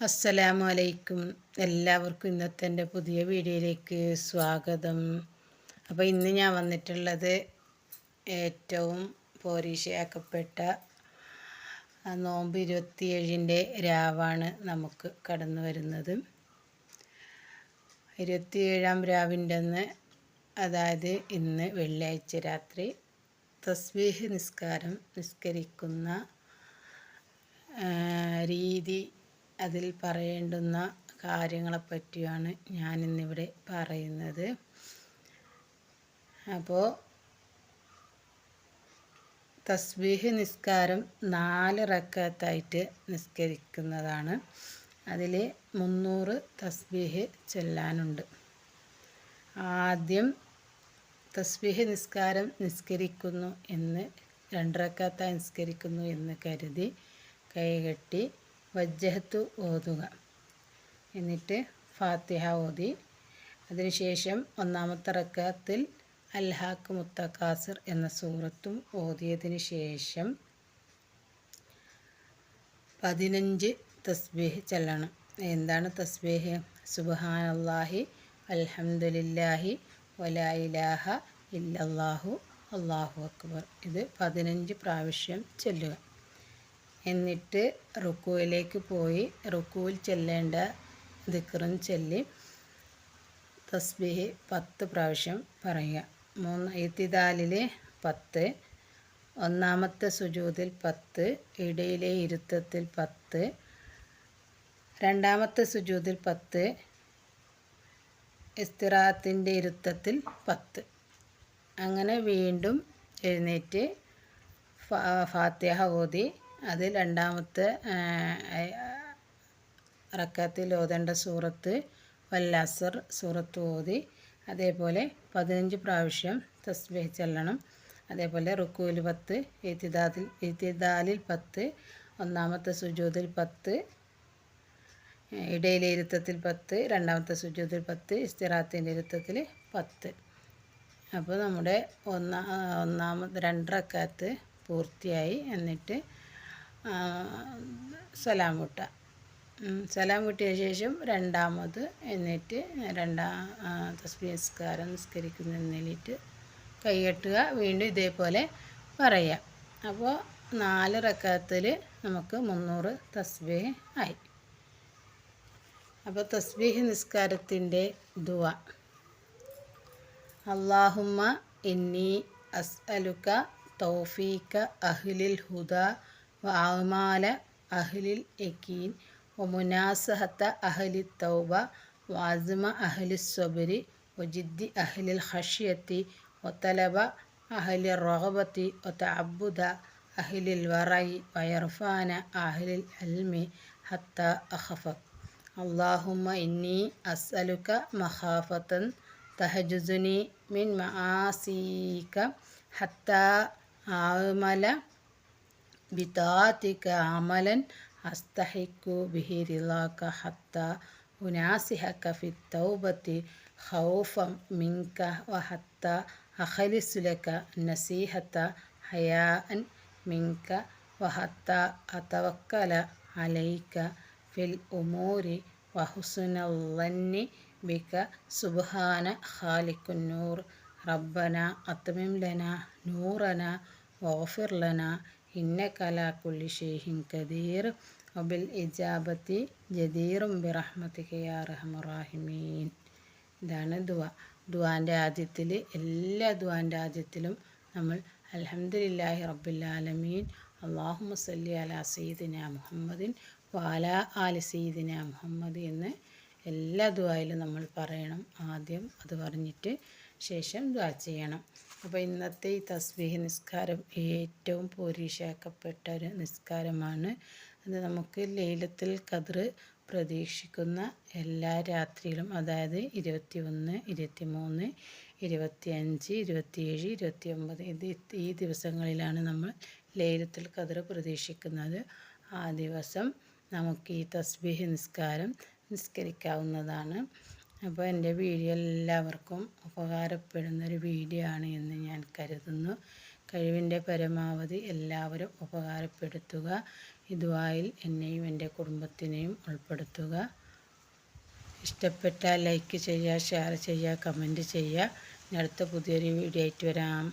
അസ്സലാമു അലൈക്കും എല്ലാവർക്കും ഇന്നത്തെ എന്റെ പുതിയ വീഡിയോയിലേക്ക് സ്വാഗതം. അപ്പോൾ ഇന്ന് ഞാൻ വന്നിട്ടുള്ളത് ഏറ്റവും പോരീഷയാക്കപ്പെട്ട നോമ്പ് ഇരുപത്തിയേഴിന്റെ രാവാണ് നമുക്ക് കടന്നു വരുന്നത്. ഇരുപത്തിയേഴാം രാവിന്റെ അന്ന് അതായത് ഇന്ന് വെള്ളിയാഴ്ച രാത്രി തസ്വീഹ് നിസ്കാരം നിസ്കരിക്കുന്ന രീതി അതിൽ പറയേണ്ടുന്ന കാര്യങ്ങളെപ്പറ്റിയാണ് ഞാനിന്നിവിടെ പറയുന്നത്. അപ്പോൾ തസ്ബീഹ് നിസ്കാരം നാല് റക്കത്തായിട്ട് നിസ്കരിക്കുന്നതാണ്. അതിൽ മുന്നൂറ് തസ്ബീഹ് ചൊല്ലാനുണ്ട്. ആദ്യം തസ്ബീഹ് നിസ്കാരം നിസ്കരിക്കുന്നു എന്ന് രണ്ടരക്കാത്ത നിസ്കരിക്കുന്നു എന്ന് കരുതി കൈകെട്ടി വജ്ജഹത്ത് ഓതുക. എന്നിട്ട് ഫാത്തിഹ ഓതി. അതിനുശേഷം ഒന്നാമത്തെ റക്കാത്തിൽ അൽഹാക്ക് മുത്തക്കാസിർ എന്ന സൂറത്തും ഓതിയതിന് ശേഷം പതിനഞ്ച് തസ്ബീഹ് ചെല്ലണം. എന്താണ് തസ്ബീഹ്? സുബ്ഹാനല്ലാഹി അൽഹംദുലില്ലാഹി വലാ ഇലാഹ ഇല്ലല്ലാഹു അല്ലാഹു അക്ബർ. ഇത് പതിനഞ്ച് പ്രാവശ്യം ചൊല്ലുക. എന്നിട്ട് റുക്കുവിലേക്ക് പോയി. റുക്കുവിൽ ചെല്ലേണ്ട ദിക്കറും ചൊല്ലി തസ്ബീഹ് പത്ത് പ്രാവശ്യം പറയുക. മൂന്ന് ഇത്തിദാലിൽ പത്ത് ഒന്നാമത്തെ സുജൂതിൽ പത്ത് ഇടയിലെ ഇരുത്തത്തിൽ പത്ത് രണ്ടാമത്തെ സുജൂതിൽ പത്ത് ഇസ്തിറാത്തിന്റെ ഇരുത്തത്തിൽ പത്ത്. അങ്ങനെ വീണ്ടും എഴുന്നേറ്റ് ഫാത്തിഹ ഓതി അതിൽ രണ്ടാമത്തെ റക്കാത്തിൽ ഓതേണ്ട സൂറത്ത് വല്ലാസർ സൂറത്ത് ഓതി. അതേപോലെ പതിനഞ്ച് പ്രാവശ്യം തസ്ബീഹ് ചെല്ലണം. അതേപോലെ റുക്കുവിൽ പത്ത് ഇത്തിദാദിൽ ഇത്തിദാലിൽ പത്ത് ഒന്നാമത്തെ സുജൂദിൽ പത്ത് ഇടയിലെ ഇരുത്തത്തിൽ പത്ത് രണ്ടാമത്തെ സുജൂദിൽ പത്ത് ഇസ്തിറാത്തിന്റെ ഇരുത്തത്തിൽ പത്ത്. അപ്പോൾ നമ്മുടെ ഒന്നാ ഒന്നാമത് രണ്ടരക്കാത്ത് പൂർത്തിയായി. എന്നിട്ട് സലാം കൂട്ടുക സലാം കൂട്ടിയ ശേഷം രണ്ടാമത് എന്നിട്ട് രണ്ടാം ആ, നിസ്കാരം നിസ്കരിക്കുന്ന നിസ്കരിക്കുന്നതിനിട്ട് കൈകെട്ടുക വീണ്ടും ഇതേപോലെ പറയുക അപ്പോൾ നാല് റക്കാത്തിൽ നമുക്ക് മുന്നൂറ് തസ്ബീഹ് ആയി. അപ്പോൾ തസ്ബീഹ് നിസ്കാരത്തിന്റെ ദുവ. അള്ളാഹുമ്മ ഇന്നി അസ്അലുക തൗഫീക അഹ്ലിൽ ഹുദ وأعمال أهل الأكين ومناصحة أهل التوبة وعزم أهل الصبر وجد أهل الخشية وطلب أهل الرغبة وتعبد أهل الورع ويرفان أهل العلم حتى أخفت اللهم إني أسألك مخافة تهجزني من معاصيك حتى أعمل بطاعتك عملا أستحق به رضاك حتى أناصحك في التوبة خوفا منك وحتى أخلص لك نصيحة حياء منك وحتى أتوكل عليك في الأمور وحسن الظن بك سبحان خالق النور ربنا أتمم لنا نورنا واغفر لنا ഇന്ന കുല്ലി ഷെയ്ഹിൻ കദീർ അബിൽ ഇജാബത്തി ജദീറും ബിറഹ്മത്തിക്ക് യാ റഹമുറാഹിമീൻ. ഇതാണ് ദുവ. ദുവാന്റെ ആദ്യത്തിൽ എല്ലാ ദുവാന്റെ ആദ്യത്തിലും നമ്മൾ അലഹമുല്ലാഹി റബ്ബുല്ലാലമീൻ അള്ളാഹു സല്ലി അല സീദിന മുഹമ്മദിൻ വാല ആലി സീദിന മുഹമ്മദ് എന്ന് എല്ലാ ദുവായിലും നമ്മൾ പറയണം ആദ്യം അത് പറഞ്ഞിട്ട് ശേഷം ദുവാ ചെയ്യണം. അപ്പോൾ ഇന്നത്തെ ഈ തസ്ബീഹ് നിസ്കാരം ഏറ്റവും പൂരീഷാക്കപ്പെട്ട ഒരു നിസ്കാരമാണ്. അത് നമുക്ക് ലൈലത്തിൽ കതിർ പ്രതീക്ഷിക്കുന്ന എല്ലാ രാത്രിയിലും അതായത് ഇരുപത്തി ഒന്ന് ഇരുപത്തി മൂന്ന് ഇരുപത്തി അഞ്ച് ഇരുപത്തിയേഴ് ഇരുപത്തി ഒമ്പത് ഇത് ഈ ദിവസങ്ങളിലാണ് നമ്മൾ ലൈലത്തിൽ കതിർ പ്രതീക്ഷിക്കുന്നത്. ആ ദിവസം നമുക്ക് ഈ തസ്ബീഹ് നിസ്കാരം നിസ്കരിക്കാവുന്നതാണ്. അപ്പോൾ എന്റെ വീഡിയോ എല്ലാവർക്കും ഉപകാരപ്പെടുന്നൊരു വീഡിയോ ആണ് എന്ന് ഞാൻ കരുതുന്നു. കഴിവിന്റെ പരമാവധി എല്ലാവരും ഉപകാരപ്പെടുത്തുക. ഇതുവായിൽ എന്നെയും എന്റെ കുടുംബത്തിനെയും ഉൾപ്പെടുത്തുക. ഇഷ്ടപ്പെട്ടാൽ ലൈക്ക് ചെയ്യുക ഷെയർ ചെയ്യുക കമന്റ് ചെയ്യുക. അടുത്ത പുതിയൊരു വീഡിയോ ആയിട്ട് വരാം.